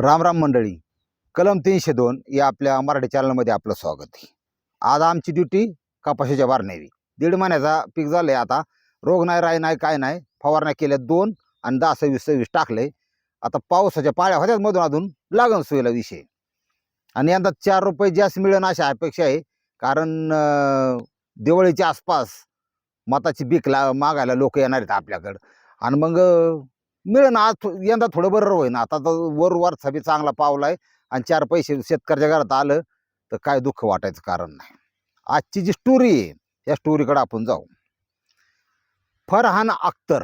रामराम मंडळी. कलम तीनशे दोन या आपल्या मराठी चॅनलमध्ये आपलं स्वागत आहे. आज आमची ड्युटी कपाशीच्या बारण्यावी दीड महिन्याचा पीक झालं आहे आता. रोग नाही राय नाही काय नाही. फवारण्या केल्या दोन आणि दहा सव्वीस सव्वीस टाकले आता पावसाच्या पाळ्या होत्याच मधून अधून. लागण सोयीला विषय. आणि यंदा चार रुपये जास्त मिळणं अशा अपेक्षा आहे. कारण दिवाळीच्या आसपास मताची बीक ला मागायला लोक येणार आहेत आपल्याकडं. आणि मग मिळेल आज थो- यंदा थोडं बरं होईन. आता तर वर वरचा बी चांगला पावलाय आणि चार पैसे शेतकऱ्याच्या घरात आलं तर काय दुःख वाटायचं कारण नाही. आजची जी स्टोरी आहे या स्टोरीकडे आपण जाऊ. फरहान अख्तर.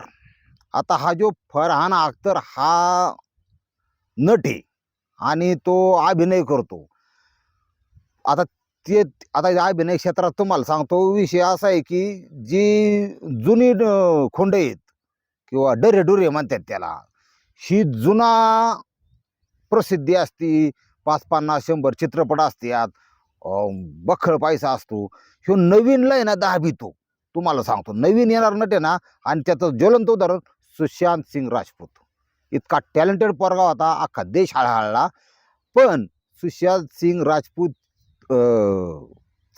आता हा जो फरहान अख्तर हा नट आहे आणि तो अभिनय करतो. आता ते आता या अभिनय क्षेत्रात तुम्हाला सांगतो विषय असा आहे की जी जुनी खोंड आहेत किंवा डरे डुरे म्हणतात त्याला. ही जुना प्रसिद्धी असती. पाच पन्नास शंभर चित्रपट असतात. बखळ पैसा असतो. ह्यो नवीनला आहे ना दहा तुम्हाला सांगतो. नवीन येणार नटे ना आणि त्याचं ज्वलंत उदाहरण सुशांत सिंग राजपूत. इतका टॅलेंटेड पोरगा होता अख्खा देश हळहळला. पण सुशांत सिंग राजपूत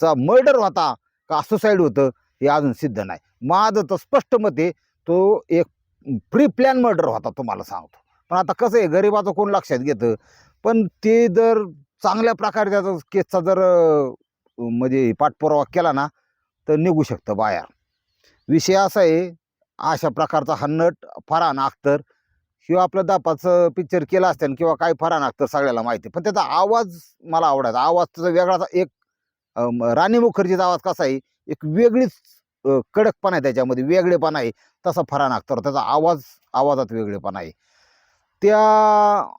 चा मर्डर होता का सुसाईड होतं हे अजून सिद्ध नाही. माझं तर स्पष्ट मते तो एक प्री प्लॅन मर्डर होता तुम्हाला सांगतो. पण आता कसं आहे गरिबाचं कोण लक्षात घेतं? पण ते जर चांगल्या प्रकारे त्याचा केसचा जर म्हणजे पाठपुरावा केला ना तर निघू शकतं बाहेर. विषय असा आहे अशा प्रकारचा हा नट फरान अख्तर किंवा आपलं दापाचं पिक्चर केलं असतं किंवा काय फरान अख्तर सगळ्याला माहिती आहे. पण त्याचा आवाज मला आवडायचा. आवाज त्याचा वेगळाचा एक राणी मुखर्जीचा आवाज कसा आहे एक वेगळीच कडकपणा आहे त्याच्यामध्ये वेगळेपणा आहे. तसा फराणाक अख्तर त्याचा आवाज आवाजात वेगळेपणा आहे. त्या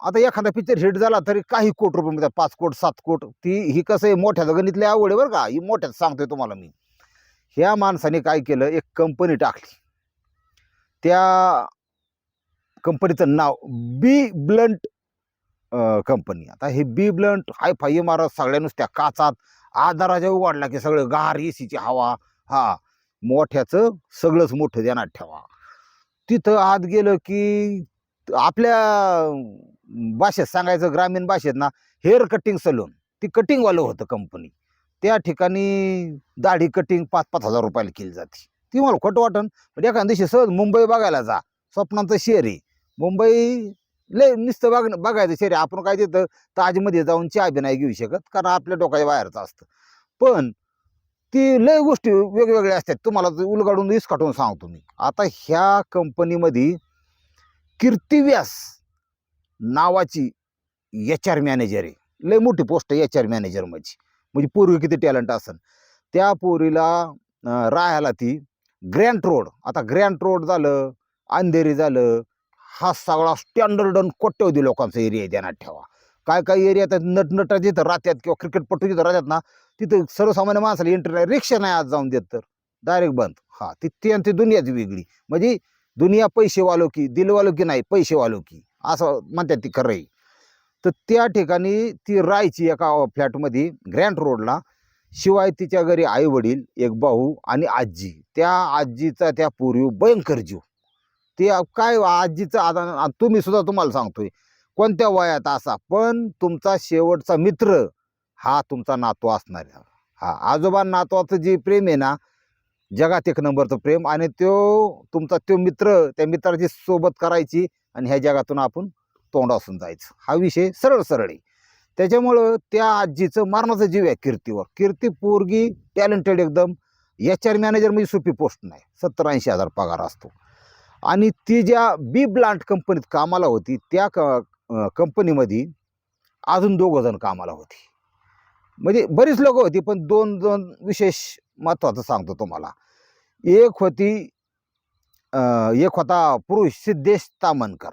आता एखादा पिक्चर हिट झाला तरी काही कोट रुपये मिळतात. पाच कोट सात कोट. ती ही कसं आहे मोठ्या गणितली आवड आहे बरं का. ही मोठ्यात सांगतोय तुम्हाला मी. ह्या माणसाने काय केलं एक कंपनी टाकली. त्या कंपनीचं नाव बी ब्लंट कंपनी आता हे बी ब्लंट हाय फाय इमारत सगळ्या नुसत्या काचात आधाराच्या उघडला की सगळं गार एसीची हवा हा. मोठ्याचं सगळंच मोठं ध्यानात ठेवा. तिथं आत गेलं की आपल्या भाषेत सांगायचं ग्रामीण भाषेत ना हेअर कटिंग सलून ती कटिंगवालं होतं कंपनी त्या ठिकाणी दाढी कटिंग पाच पाच हजार रुपयाला केली जाते. ती मला खोटं वाटन. पण एखाद्या दिवशी सहज मुंबई बघायला जा. स्वप्नांचं शहर आहे. मुंबई लय नुसतं बघ बघायचं शहर आपण काय देतं ताजमध्ये जाऊन चहा बी नाही घेऊ शकत? कारण आपल्या डोक्याच्या बाहेरचं असतं. पण ती लय गोष्टी वेगवेगळ्या असतात. तुम्हाला उलगाडून इसकाटून सांगतो मी. आता ह्या कंपनीमध्ये कीर्तिव्यास नावाची एच आर मॅनेजर आहे. लय मोठी पोस्ट आहे एच आर मॅनेजर म्हणजे म्हणजे पूर्वी किती टॅलेंट असेल त्या पोरीला राहायला ती ग्रँट रोड आता ग्रँट रोड झालं अंधेरी झालं हा सगळा स्टँडर्ड आणि कोट्यवधी लोकांचा एरिया देण्यात ध्यानात ठेवा. काय काय एरिया नटनटा जिथं राहतात किंवा क्रिकेटपटू जिथं राहतात ना तिथं सर्वसामान्य माणसाला एंट्री नाही रिक्षा नाही आज जाऊन देत तर. डायरेक्ट बंद. हा ती आणि ती दुनियाच वेगळी. म्हणजे दुनिया पैसे वालो की दिलवालो की नाही पैसे वालो की असं म्हणतात ती खरं आहे. तर त्या ठिकाणी ती राहायची एका फ्लॅटमध्ये ग्रँड रोडला शिवाय तिच्या घरी आई वडील एक भाऊ आणि आजी. त्या आजीचा त्या पूर्वी भयंकर जीव. ते काय आजीचा आता तुम्ही सुद्धा तुम्हाला सांगतोय. कोणत्या वयात असा? पण तुमचा शेवटचा मित्र हा तुमचा नातू असणार आहे. हा आजोबा नातवाचं जे प्रेम आहे ना जगात एक नंबरचं प्रेम आणि तो तुमचा तो मित्र त्या मित्राची सोबत करायची आणि ह्या जगातून आपण तोंडासून जायचं. हा विषय सरळ सरळ आहे. त्याच्यामुळं त्या आजीचं मारण्याचं जीव आहे कीर्तीवर. कीर्ती पोरगी टॅलेंटेड एकदम. एच आर मॅनेजर म्हणजे सोपी पोस्ट नाही. सत्तर ऐंशी हजार पगार असतो. आणि ती ज्या बी ब्लांट कंपनीत कामाला होती त्या क कंपनीमध्ये अजून दोघं जण कामाला होती. म्हणजे बरीच लोक होती पण दोन दोन विशेष महत्त्वाचं सांगतो तुम्हाला. एक होती एक होता पुरुष सिद्धेश तामणकर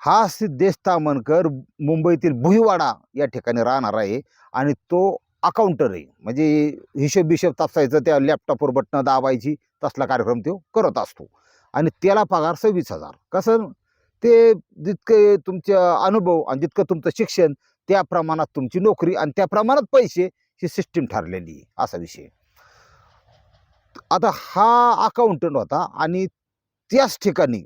हा सिद्धेश तामणकर मुंबईतील भुईवाडा या ठिकाणी राहणार आहे आणि तो अकाउंटर आहे. म्हणजे हिशोब बिशोब तापसायचं त्या लॅपटॉपवर बटणं दाबायची तसला कार्यक्रम तो करत असतो. आणि त्याला पगार सव्वीस हजार. कसं? ते जितके तुमचे अनुभव आणि जितकं तुमचं शिक्षण त्या प्रमाणात तुमची नोकरी आणि त्या प्रमाणात पैसे ही सिस्टीम ठरलेली आहे असा विषय. आता हा अकाउंटंट होता आणि त्याच ठिकाणी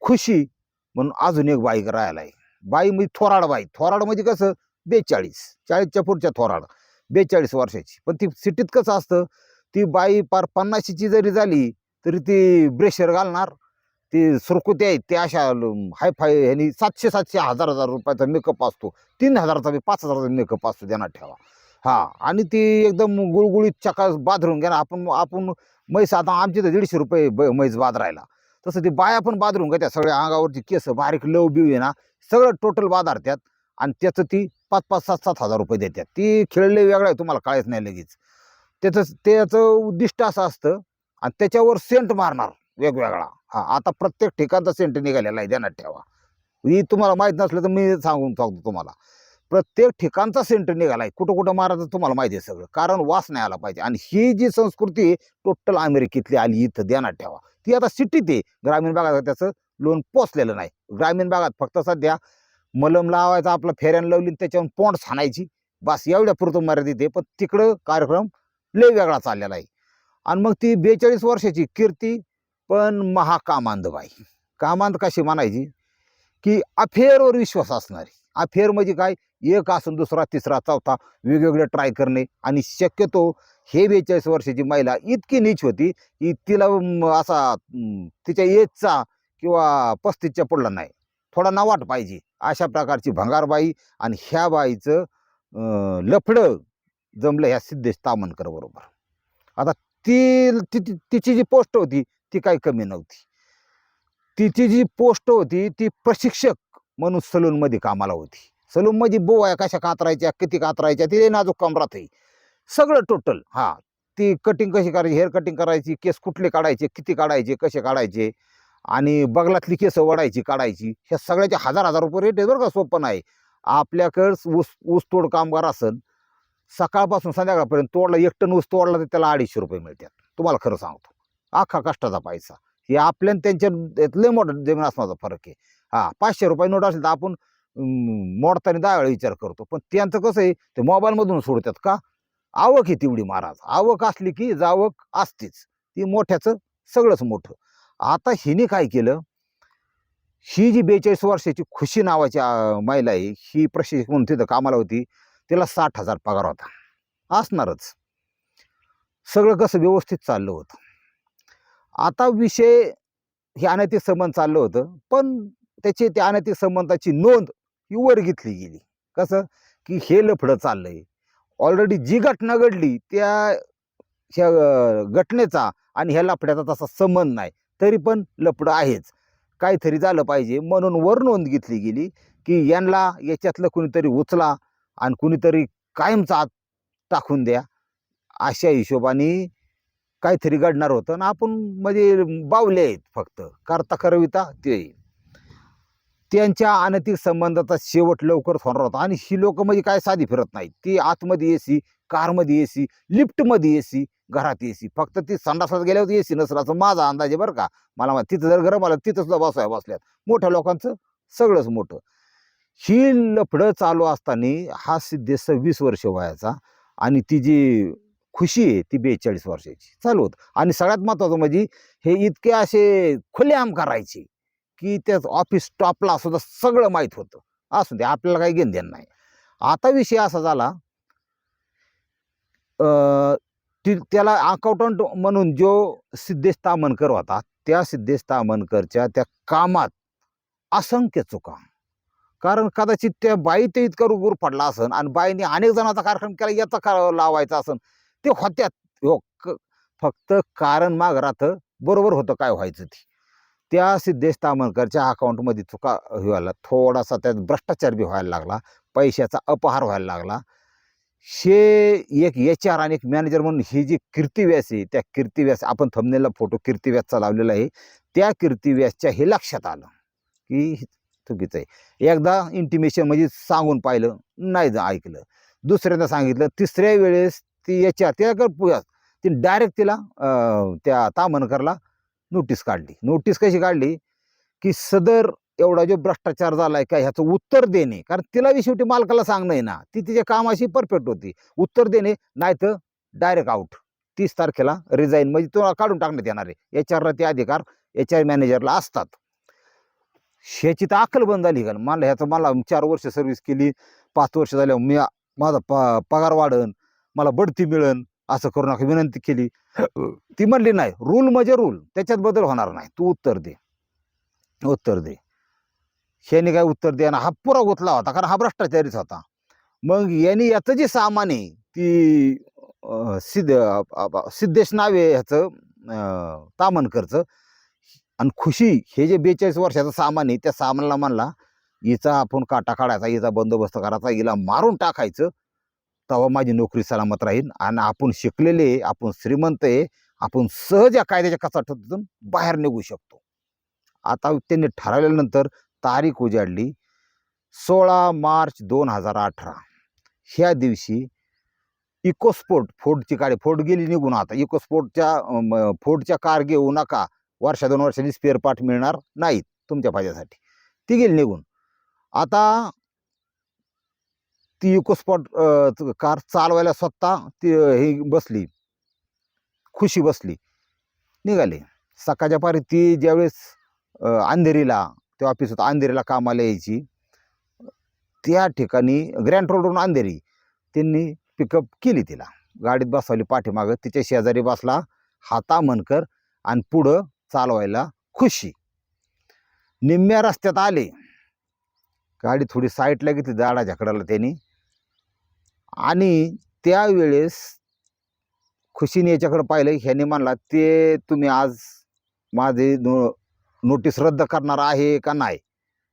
खुशी म्हणून अजून एक बाईक राहायला आहे. बाई म्हणजे थोराड बाई. थोराड म्हणजे कसं? बेचाळीस. चाळीसच्या पुढच्या थोराड. बेचाळीस वर्षाची. पण ती सिटीत कसं असतं? ती बाई पार पन्नाशीची जरी झाली तरी ती ब्रेशर घालणार. ती सुरकुती आहेत ते अशा हाय फाय ह्यानी सातशे सातशे हजार हजार रुपयाचा मेकअप असतो. तीन हजाराचा बी पाच हजाराचा मेकअप असतो त्यांना ठेवा. हा आणि ती एकदम गुळगुळीत चका बाथरूम घ्या आपण आपण म्हैस आता आमची तर दीडशे रुपये ब- म्हैस बाजारायला तसं ती बाया पण बाथरूम घेत्या सगळ्या अंगावरची केस बारीक लव बिव आहे ना सगळं टोटल बाजारत्यात आणि त्याचं ती पाच पाच सात सात हजार रुपये देतात ती खेळले वेगळं आहे तुम्हाला कळायच नाही लगेच. त्याचं त्याचं उद्दिष्ट असं असतं आणि त्याच्यावर सेंट मारणार वेगवेगळा. हा आता प्रत्येक ठिकाणचा सेंट निघालेला आहे ध्यानात ठेवा. ही तुम्हाला माहीत नसलं तर मी सांगून सांगतो तुम्हाला. प्रत्येक ठिकाणचा सेंटर निघाला आहे कुठं कुठं मारायचं तुम्हाला माहिती आहे सगळं. कारण वास नाही आला पाहिजे. आणि ही जी संस्कृती टोटल अमेरिकेतली आली इथं ध्यानात ठेवा. ती आता सिटीत आहे. ग्रामीण भागात त्याचं लोन पोचलेलं नाही. ग्रामीण भागात फक्त सध्या मलम लावायचा आपला फेऱ्यान लावली त्याच्यावर पोंड छाणायची बस एवढ्या पुरतं मर्यादित आहे. पण तिकडं कार्यक्रम लय वेगळा चाललेला आहे. आणि मग ती बेचाळीस वर्षाची कीर्ती पण महाकामांध बाई. कामांध कशी म्हणायची? की अफेअरवर विश्वास असणारी. अफेअर म्हणजे काय? एक असून दुसरा तिसरा चौथा वेगवेगळे ट्राय करणे. आणि शक्यतो हे बेचाळीस वर्षाची महिला इतकी नीच होती की तिला असा तिच्या एजचा किंवा पस्तीसच्या पुढला नाही. थोडा नावाट पाहिजे. अशा प्रकारची भंगारबाई आणि ह्या बाईचं लफडं जमलं ह्या सिद्धेश तामणकर बरोबर. आता ती ती- तिची जी पोस्ट होती ती काही कमी नव्हती. तिची जी पोस्ट होती ती प्रशिक्षक म्हणून सलूनमध्ये कामाला होती. सलूनमध्ये बोवाया कशा कातरायच्या किती कातरायच्या ते नाजूक काम राहते सगळं टोटल हां ती कटिंग कशी करायची हेअर कटिंग करायची केस कुठले काढायचे किती काढायचे कसे काढायचे आणि बगलातली केस वडायची काढायची ह्या सगळ्याचे हजार हजार रुपये रेट आहे बरं का सोपं नाही. आपल्याकडं ऊस ऊसतोड कामगार असन सकाळपासून संध्याकाळपर्यंत तोडला एक टन ऊस तोडला तर त्याला अडीचशे रुपये मिळतात. तुम्हाला खरं सांगतो. अख्खा कष्टाचा पैसा. हे आपल्या त्यांच्या यात लय मोठा जमीन असण्याचा फरक आहे. हा पाचशे रुपये नोट असेल तर आपण मोडताना दहा वेळा विचार करतो. पण त्यांचं कसं आहे ते मोबाईलमधून सोडतात का? आवक आहे तेवढी महाराज. आवक असली की जावक असतेच. ती मोठ्याचं सगळंच मोठं. आता हिने काय केलं? ही जी बेचाळीस वर्षाची खुशी नावाची महिला आहे ही प्रशिक्षक म्हणून तिथं कामाला होती. तिला साठ हजार पगार होता. असणारच. सगळं कसं व्यवस्थित चाललं होतं. आता विषय हे अनैतिक संबंध चाललं होतं पण त्याची त्या अनैतिक संबंधाची नोंद ही वर घेतली गेली. कसं? की हे लफडं चाललंय. ऑलरेडी जी घटना घडली त्या ह्या घटनेचा आणि ह्या लफड्याचा तसा संबंध नाही. तरी पण लफडं आहेच. काहीतरी झालं पाहिजे म्हणून वर नोंद घेतली गेली की यांना याच्यातलं कुणीतरी उचला आणि कुणीतरी कायमचा आत टाकून द्या. अशा हिशोबाने काहीतरी घडणार होतं आणि आपण म्हणजे बावले आहेत फक्त. करता करविता ते. त्यांच्या अनैतिक संबंधाचा शेवट लवकरच होणार होता आणि ही लोक म्हणजे काय साधी फिरत नाहीत. ती आतमध्ये एसी कारमध्ये एसी लिफ्टमध्ये एसी घरात एसी फक्त ती संडासात गेल्यावर एसी नसलं असं माझा अंदाज आहे बरं का. मला माहिती तिथं जर गरम आलं तिथं सुद्धा बसाय बसल्यात. मोठ्या लोकांचं सगळंच मोठं. ही लफडं चालू असताना हा सिद्धे सव्वीस वर्ष वयाचा आणि ती जी खुशी आहे ती बेचाळीस वर्षाची. चालू होत. आणि सगळ्यात महत्त्वाचं म्हणजे हे इतके असे खुलेआम करायचे की त्या ऑफिस स्टॉपला सुद्धा सगळं माहीत होतं. असू दे आपल्याला काही घेणं देणं नाही. आता विषय असा झाला अं, ती त्याला अकाउंटंट म्हणून जो सिद्धेश तामणकर होता त्या सिद्धेश तामणकरच्या त्या कामात असंख्य चुका. कारण कदाचित त्या बाई ते इतका रुगूर पडला असन आणि बाईने अनेक जणांचा कार्यक्रम केला याचा का लावायचा असन? ते होत्यात. हो क- फक्त कारण माग राहतं बरोबर होतं काय व्हायचं ते. त्या सिद्धेश तामणकरच्या अकाउंटमध्ये चुका व्हायला थोडासा त्यात भ्रष्टाचार बी व्हायला लागला पैशाचा अपहार व्हायला लागला. हे एक एच आर आणि एक मॅनेजर म्हणून ही जी कीर्तिव्यास आहे त्या कीर्तिव्यास आपण थमनेला फोटो कीर्तिव्यासचा लावलेला आहे त्या कीर्तिव्यासच्या हे लक्षात आलं की हे चुकीचं आहे. एकदा इंटिमेशन म्हणजे सांगून पाहिलं नाही ऐकलं. दुसऱ्यांदा सांगितलं तिसऱ्या वेळेस ती एच आर त्या कर ती डायरेक्ट तिला अं, त्या तामणकरला नोटीस काढली. नोटीस कशी काढली? की सदर एवढा जो भ्रष्टाचार झालाय का ह्याचं उत्तर देणे. कारण तिला शेवटी मालकाला सांगणं ना. ती तिच्या कामाशी परफेक्ट होती. उत्तर देणे नाही तर डायरेक्ट आउट तीस तारखेला रिझाईन म्हणजे तुम्हाला काढून टाकण्यात येणार आहे. एच आरला ते अधिकार एच आर मॅनेजरला असतात. ह्याची तर अक्कल बंद झाली का? मला ह्याचं मला चार वर्ष सर्व्हिस केली. पाच वर्ष झाल्यावर मी माझा प पगार वाढन. मला बढती मिळन असं करू नका विनंती केली. ती म्हणली नाही रूल म्हणजे रूल त्याच्यात बदल होणार नाही. तू उत्तर दे. उत्तर दे. ह्याने काय उत्तर दे? आणि हा पुरा गोतला होता कारण हा भ्रष्टाचारीच होता. मग यांनी याचं जे सामान आहे ती सिद्ध सिद्धेश नावे ह्याचं तामणकरचं आणि खुशी हे जे बेचाळीस वर्षाचं सामान आहे त्या सामानाला म्हणला हिचा आपण काटा काढायचा हिचा बंदोबस्त करायचा हिला मारून टाकायचं तेव्हा माझी नोकरी सलामत राहील आणि आपण शिकलेले आपण श्रीमंत आहे आपण सहज या कायद्याच्या कचाट्यातून बाहेर निघू शकतो. आता त्यांनी ठरवल्यानंतर तारीख उजाडली सोळा मार्च दोन हजार अठरा. ह्या दिवशी इकोस्पोर्ट फोर्डची गाडी फोर्ड गेली निघून आता इकोस्पोर्टच्या फोर्डच्या कार घेऊ नका. वर्षा दोन वर्षांनी स्पेअर पार्ट मिळणार नाहीत तुमच्या फायद्यासाठी. ती गेली निघून. आता ती इकोस्पॉट कार चालवायला स्वतः ती ही बसली. खुशी बसली. निघाले. सकाळच्या पारी ती ज्यावेळेस अंधेरीला ते ऑफिस होतं अंधेरीला कामाला यायची त्या ठिकाणी ग्रँड रोडवरून अंधेरी त्यांनी पिकअप केली तिला. गाडीत बसवली पाठीमागं तिच्या शेजारी बसला हाता मनकर आणि पुढं चालवायला खुशी. निम्म्या रस्त्यात आले. गाडी थोडी साईडला घेतली दाडा झकडाला त्यांनी. आणि त्यावेळेस खुशीने याच्याकडं पाहिलं ह्याने म्हणला ते तुम्ही आज माझे नो नोटीस रद्द करणार आहे का नाही?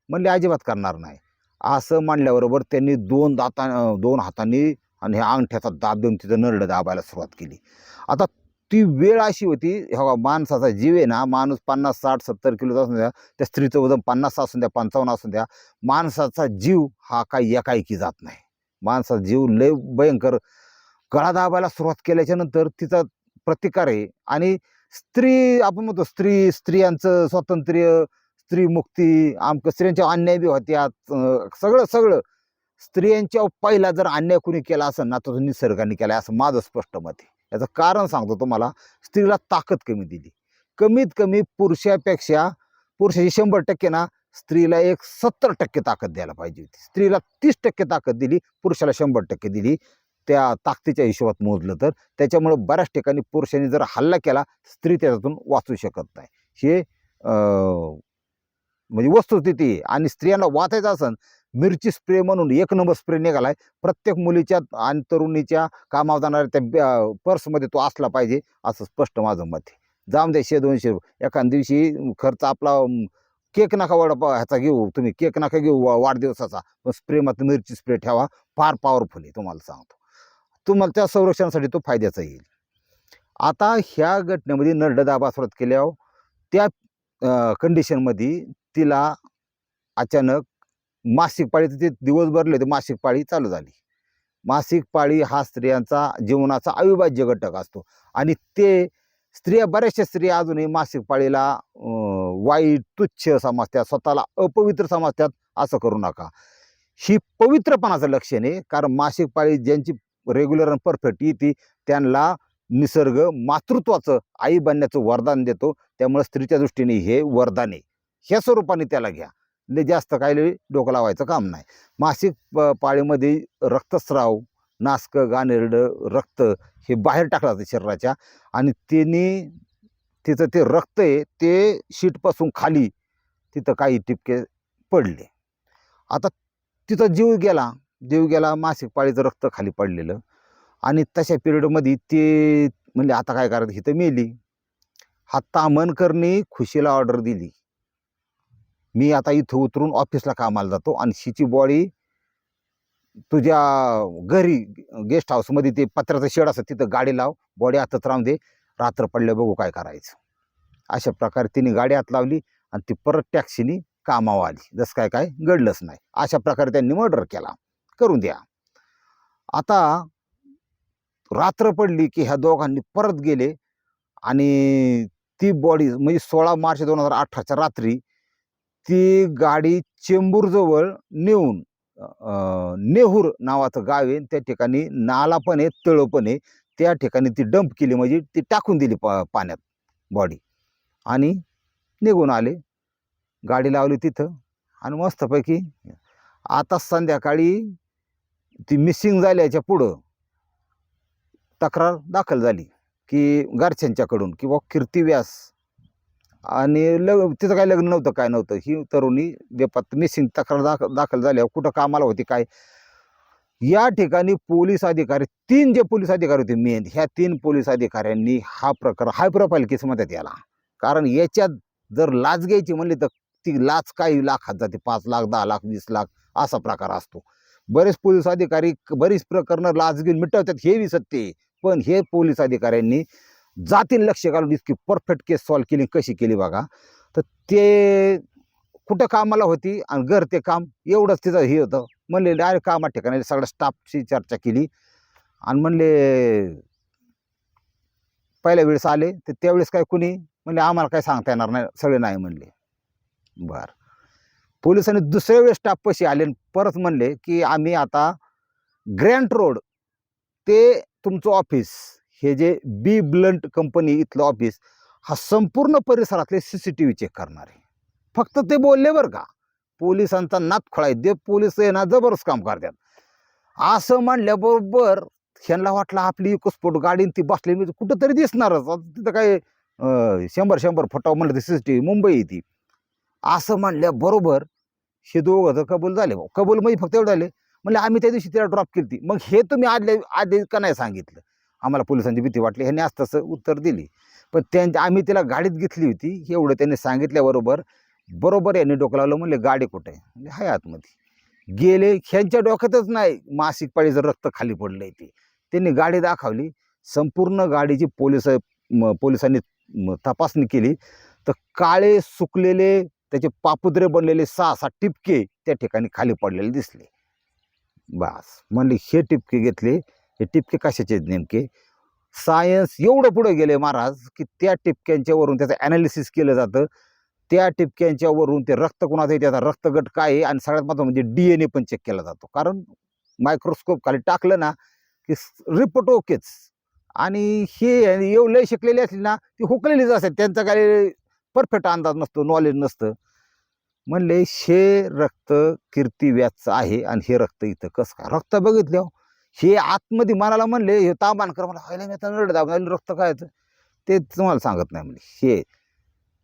म्हणले अजिबात करणार नाही. असं म्हणल्याबरोबर त्यांनी दोन दाता दोन हातांनी आणि ह्या अंगठ्याचा दाब देऊन तिथं नरडं दाबायला सुरुवात केली. आता ती वेळ अशी होती ह्या माणसाचा जीव आहे ना माणूस पन्नास साठ सत्तर किलोचा असून द्या त्या स्त्रीचं वजन पन्नास असून द्या पंचावन्न असून द्या माणसाचा जीव हा काही एकाएकी जात नाही. माणसा जीव लय भयंकर गळा दाबायला सुरुवात केल्याच्यानंतर तिचा प्रतिकार आहे. आणि स्त्री आपण म्हणतो स्त्री स्त्रियांचं स्वातंत्र्य स्त्री मुक्ती आमक स्त्रियांच्या अन्याय बी होत्यात सगळं सगळं. स्त्रियांच्या पहिला जर अन्याय कुणी केला असेल ना तो निसर्गाने केला असं माझं स्पष्ट मत आहे. याचं कारण सांगतो तुम्हाला स्त्रीला ताकद कमी दिली. कमीत कमी पुरुषापेक्षा पुरुषाची शंभर टक्के ना स्त्रीला एक सत्तर टक्के ताकद द्यायला पाहिजे होती. स्त्रीला तीस टक्के ताकद दिली पुरुषाला शंभर टक्के दिली. त्या ताकदीच्या हिशोबात मोजलं तर त्याच्यामुळं बऱ्याच ठिकाणी पुरुषांनी जर हल्ला केला स्त्री त्याच्यातून वाचू शकत नाही. हे म्हणजे वस्तुस्थिती आणि स्त्रियांना वाचायचं असन मिरची स्प्रे म्हणून एक नंबर स्प्रे निघाला आहे प्रत्येक मुलीच्या आणि तरुणीच्या कामावर जाणाऱ्या त्या पर्समध्ये तो असला पाहिजे असं स्पष्ट माझं मत आहे. जाऊन द्या शे दोनशे रुपये. एखाद दिवशी खर्च आपला केक नका वडापाव ह्याचा घेऊ तुम्ही. केक नका घेऊ वा- वाढदिवसाचा. पण स्प्रे मात्र मिरची स्प्रे ठेवा. फार पॉवरफुल आहे तुम्हाला सांगतो. तुम्हाला त्या संरक्षणासाठी तो फायद्याचा येईल. आता ह्या घटनेमध्ये नरडदाबा सुरुवात केल्यावर त्या कंडिशनमध्ये तिला अचानक मासिक पाळी ते दिवस भरले होते मासिक पाळी चालू झाली. मासिक पाळी हा स्त्रियांचा जीवनाचा अविभाज्य घटक असतो. आणि ते स्त्रिया बऱ्याचशा स्त्रिया अजूनही मासिक पाळीला वाईट तुच्छ समजतात स्वतःला अपवित्र समजतात असं करू नका. ही पवित्रपणाचं लक्षण आहे कारण मासिक पाळी ज्यांची रेग्युलर आणि परफेक्ट येते त्यांना निसर्ग मातृत्वाचं आई बनण्याचं वरदान देतो. त्यामुळे स्त्रीच्या दृष्टीने हे वरदान आहे. ह्या स्वरूपाने त्याला घ्या. जास्त काही डोकं लावायचं काम नाही. मासिक प- पाळीमध्ये रक्तस्राव नासकं गानेरडं रक्त हे बाहेर टाकलं जातं शरीराच्या आणि त्यांनी तिचं ते रक्त आहे ते शीटपासून खाली तिथं काही टिपके पडले. आता तिथं जीव गेला जीव गेला मासिक पाळीचं रक्त खाली पडलेलं आणि तशा पिरियडमध्ये ते म्हणजे आता काय करायचं? हिथं मेली. हा तामणकरने खुशीला ऑर्डर दिली. मी आता इथं उतरून ऑफिसला कामाला जातो आणि हिची बॉडी तुझ्या घरी गेस्ट हाऊसमध्ये ते पत्र्याचं शेड असतं तिथं गाडी लाव बॉडी हातात राहून दे रात्र पडल्या बघू काय करायचं. अशा प्रकारे तिने गाडी हात लावली आणि ती परत टॅक्सीनी कामावर आली. जसं काय काय घडलंच नाही. अशा प्रकारे त्यांनी मर्डर केला. करून द्या. आता रात्र पडली की ह्या दोघांनी परत गेले आणि ती बॉडी म्हणजे सोळा मार्च दोन हजार अठराच्या रात्री ती गाडी चेंबूरजवळ नेऊन नेहूर नावाचं गाव आहे. त्या ठिकाणी नाला पण आहे तळं पण आहे. त्या ठिकाणी ती डंप केली म्हणजे ती टाकून दिली पा पाण्यात बॉडी आणि निघून आले. गाडी लावली तिथं. आणि मस्तपैकी आता संध्याकाळी ती मिसिंग झाल्याच्या पुढं तक्रार दाखल झाली. की घरच्यांच्याकडून किंवा कीर्ती व्यास आणि लग तिचं काय लग्न नव्हतं काय नव्हतं. ही तरुणी बेपात मिसिंग तक्रार दाख दाखल झाल्यावर कुठं कामाला होती काय? या ठिकाणी पोलीस अधिकारी तीन जे पोलीस अधिकारी होते मेन ह्या तीन पोलीस अधिकाऱ्यांनी हा प्रकार हाय प्रोफाईल केस म्हणतात याला कारण याच्यात जर लाच घ्यायची म्हणली तर ती लाच काही लाखात जाते पाच लाख दहा लाख वीस लाख असा प्रकार असतो. बरेच पोलीस अधिकारी बरीच प्रकरणं लाच घेऊन मिटवतात हे बी सत्य पण हे पोलीस अधिकाऱ्यांनी जातीन लक्ष घालून इतकी परफेक्ट केस सॉल्व केली कशी केली बघा. तर ते कुठं कामाला होती आणि घर ते काम एवढंच तिचं हे होतं. म्हणले डायरेक्ट कामात ठिकाणी सगळ्या स्टाफशी चर्चा केली. आणि म्हणले पहिल्या वेळेस आले तर त्यावेळेस काय कुणी? म्हणले आम्हाला काय सांगता येणार नाही. सगळे नाही म्हणले. बर. पोलिसांनी दुसऱ्या वेळेस स्टाफपाशी आले आणि परत म्हणले की आम्ही आता ग्रँट रोड ते तुमचं ऑफिस हे जे बी ब्लंट कंपनी इथलं ऑफिस हा संपूर्ण परिसरातले C C T V check करणार. आहे फक्त ते बोलले बरं का पोलिसांचा नात खोळाय ते पोलीस आहे ना जबरदस्त काम करतात. असं म्हणल्याबरोबर ह्यांना वाटलं आपली इकोस्पोर्ट गाडी ती बसली कुठंतरी दिसणारच. आता तिथं काय शंभर शंभर फुटाव म्हणलं C C T V Mumbai ती. असं म्हणल्याबरोबर हे दोघं तर कबूल झाले भाऊ. कबूल म्हणजे फक्त एवढं झाले. म्हणजे आम्ही त्या दिवशी तिला ड्रॉप केली मग हे तुम्ही आदल्या आधी का नाही सांगितलं? आम्हाला पोलिसांची भीती वाटली. ह्यांनी आज तसं उत्तर दिली. पण त्यांच्या आम्ही तिला गाडीत घेतली होती. एवढं त्यांनी सांगितल्याबरोबर बरोबर. यांनी डोकं लावलं म्हणले गाडी कुठे आहे? म्हणजे हाय आतमध्ये. गेले ह्यांच्या डोक्यातच नाही. मासिक पाळीचं रक्त खाली पडलंय ते. त्यांनी गाडी दाखवली. संपूर्ण गाडीची पोलीस पोलिसांनी तपासणी केली. तर काळे सुकलेले त्याचे पापुद्रे बनलेले सहा सहा टिपके त्या ठिकाणी खाली पडलेले दिसले. बस. म्हणले हे टिपके घेतले हे टिपके कशाचे आहेत नेमके? सायन्स एवढं पुढे गेले महाराज की त्या टिपक्यांच्यावरून त्याचं ॲनालिसिस केलं जातं. त्या टिपक्यांच्यावरून ते रक्त कुणाचं आहे? त्याचा रक्तगट काय आहे? आणि सगळ्यात महत्त्वाचं म्हणजे डी एन ए पण चेक केला जातो. कारण मायक्रोस्कोप खाली टाकलं ना की रिपोर्ट ओकेच. आणि हे एवढं लय शिकलेली असली ना ती हुकलेलीच असतात. त्यांचा काही परफेक्ट अंदाज नसतो नॉलेज नसतं. म्हणले हे रक्त कीर्ती व्याजचं आहे आणि हे रक्त इथं कसं काय? रक्त बघितलं हे आतमध्ये मनाला म्हणले हे ताबान कर. मला व्हायला मी आता नरड दाबलं रक्त काय आहे? ते तुम्हाला सांगत नाही म्हणजे हे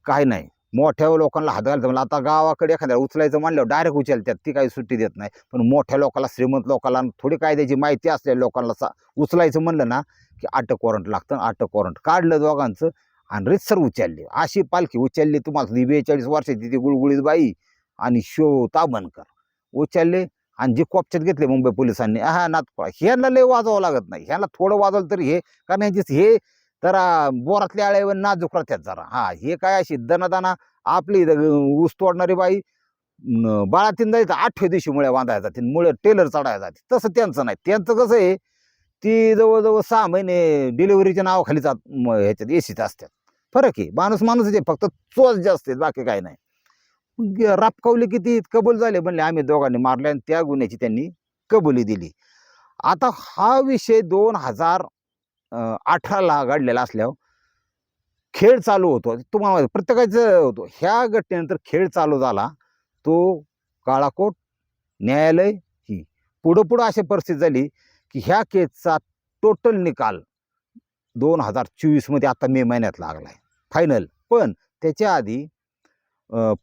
काय नाही. मोठ्या लोकांना हात घालतं म्हणलं. आता गावाकडे एखाद्या उचलायचं म्हणल्यावर डायरेक्ट उचलतात. ती काही सुट्टी देत नाही. पण मोठ्या लोकांना श्रीमंत लोकांना थोडी कायद्याची माहिती असलेल्या लोकांना सा उचलायचं म्हणलं ना की अटक वॉरंट लागतं अटक वॉरंट काढलं दोघांचं आणि रितसर उचलली. अशी पालखी उचलली तुम्हाला. ती बेचाळीस वर्षाची ती गुळगुळीत बाई आणि शो ताबनकर उचलले. आणि जे कोपच्यात घेतले मुंबई पोलिसांनी हा नात ह्यांना लय वाजवावं लागत नाही. ह्यांना थोडं वाजवलं तरी हे कारण ह्यांची हे जरा बोरातल्या आळ्यावर नाजूक राहतात जरा. हा हे काय अशी दणादाना आपली ऊस तोडणारी बाई बाळातीन जायचं आठव्या दिवशी मुळे बांधायला जाते मुळे टेलर चढायला जाते तसं त्यांचं नाही. त्यांचं कसं आहे ती जवळजवळ सहा महिने डिलिव्हरीच्या नावाखाली जात ह्याच्यात एसीत असतात. फरक आहे. माणूस माणूस आहे फक्त चोच जास्त आहेत बाकी काही नाही. रापकावले किती कबूल झाले म्हणले. आम्ही दोघांनी मारले आणि त्या गुन्ह्याची त्यांनी कबुली दिली. आता हा विषय दोन हजार अठराला घडलेला असल्यावर खेळ चालू होतो. तुम्हाला प्रत्येकाचं होतो. ह्या घटनेनंतर खेळ चालू झाला. तो काळाकोट न्यायालय ही. पुढं पुढं अशी परिस्थिती झाली की ह्या केसचा टोटल निकाल दोन हजार चोवीसमध्ये आता मे महिन्यात लागला आहे फायनल पण त्याच्या आधी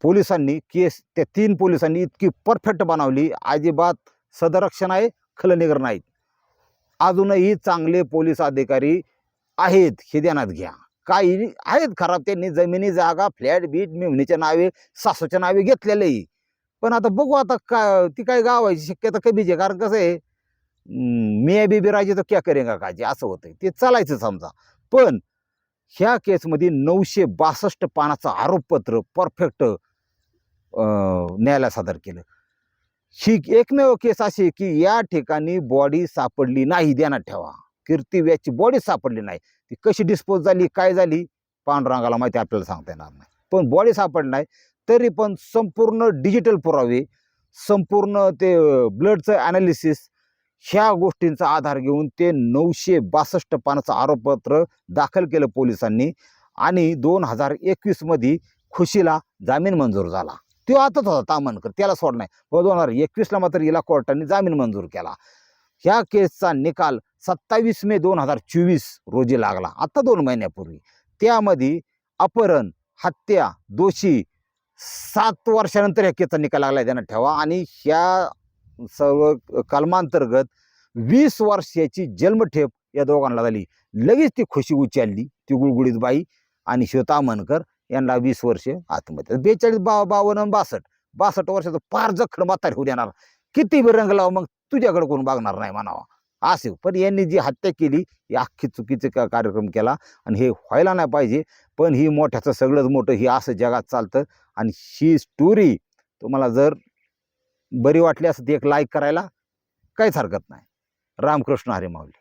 पोलिसांनी केस त्या तीन पोलिसांनी इतकी परफेक्ट बनवली. अजिबात सदरक्षण आहे खलनिगर नाहीत. अजूनही चांगले पोलीस अधिकारी आहेत हे ध्यानात घ्या. काही आहेत खराब त्यांनी जमिनी जागा फ्लॅट बीट मेमणीच्या नावे सासूच्या नावे घेतलेलेही पण आता बघू आता का ती काय गावायची शक्यता कमीच आहे कारण कसं आहे मी बी बीबी राजे तर क्या करेगा काजी? असं होतं ते चालायचं समजा. पण ह्या केसमध्ये नऊशे बासष्ट पानाचं आरोपपत्र परफेक्ट न्यायालयात सादर केलं. ही एकमेव केस अशी की या ठिकाणी बॉडी सापडली नाही ध्यानात ठेवा. कीर्ती व्याची बॉडी सापडली नाही. ती कशी डिस्पोज झाली काय झाली पांडुरंगाला माहिती आपल्याला सांगता येणार नाही. पण बॉडी सापडली नाही तरी पण संपूर्ण डिजिटल पुरावे संपूर्ण ते ब्लडचं ॲनालिसिस ह्या गोष्टींचा आधार घेऊन ते नऊशे बासष्ट पानाचं आरोपपत्र दाखल केलं पोलिसांनी आणि दोन हजार एकवीसमध्ये खुशीला जामीन मंजूर झाला. तो आताच होता तामनकर त्याला सोड नाही. दोन हजार एकवीसला मात्र हिला कोर्टाने जामीन मंजूर केला. ह्या केसचा निकाल सत्तावीस मे दोन हजार चोवीस रोजी लागला. आता दोन महिन्यापूर्वी. त्यामध्ये अपहरण हत्या दोषी सात वर्षानंतर ह्या केसचा निकाल लागला त्यांना ठेवा. आणि ह्या सर्व कलमांतर्गत वीस वर्षाची जन्मठेप या दोघांना झाली. लगेच ती खुशी उचलली ती गुळगुळीत बाई आणि श्वेता मनकर यांना वीस वर्ष आत्महत्या बेचाळीस बा बावन्न बासष्ट. बासष्ट वर्षाचं फार जखड म्हातारी होऊ देणार. किती बी रंग लावा मग तुझ्याकडे कोण बघणार नाही म्हणावा. असे. पण यांनी जी हत्या केली ही अख्खी चुकीचे का कार्यक्रम केला आणि हे व्हायला नाही पाहिजे. पण ही मोठ्याचं सगळंच मोठं ही असं जगात चालतं. आणि ही स्टोरी तुम्हाला जर बरी वाटली असं ती एक लाईक करायला काहीच हरकत नाही. रामकृष्ण हरे माऊली.